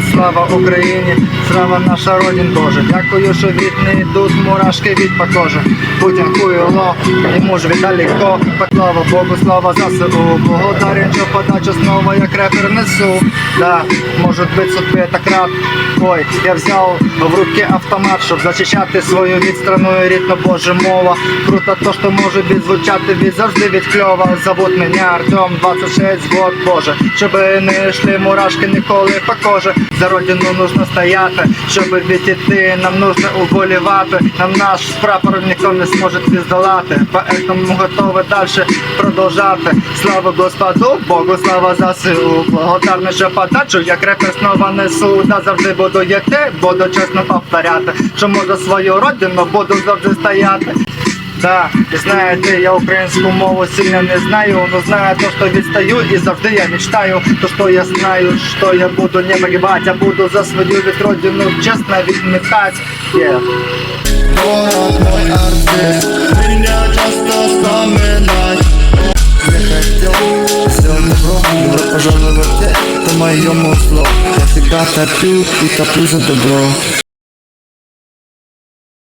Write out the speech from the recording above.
слава Україні, слава наша родин Боже. Дякую, що від не йдуть мурашки від по кожі. Путін хуйло, йому ж віддаліко. Поклава Богу, слава ЗСУ. Благодарен, що подача снова як репер несу. Да, может быть, судьбе так рад. Ой, я взяв в руки автомат, щоб зачищати свою від страну і рідна Боже мова. Круто то, що може відзвучати від завжди від кльова. Зовут мене Артем, 26 год, Боже. Щоб не йшли мурашки ніколи по кожі. За родину нужно стояти, щоб відійти, нам нужно уболівати. Нам наш прапор ніхто не зможе здолати. Поэтому готові далі продовжати. Слава Господу, Богу, слава ЗСУ. Благодарний, що подачу, як репер снова несу. Да завжди буду йти, буду чесно повторяти. Що можу свою родину, буду завжди стояти. Да, і знаєте, я українську мову сильно не знаю, но знаю то, що відстаю і завжди я мечтаю, то, що я знаю, що я буду не погибать, я буду за свою від родину чесно відмітати. Yeah. Добро пожаловать, это мое мусло Я всегда топлю и топлю за добро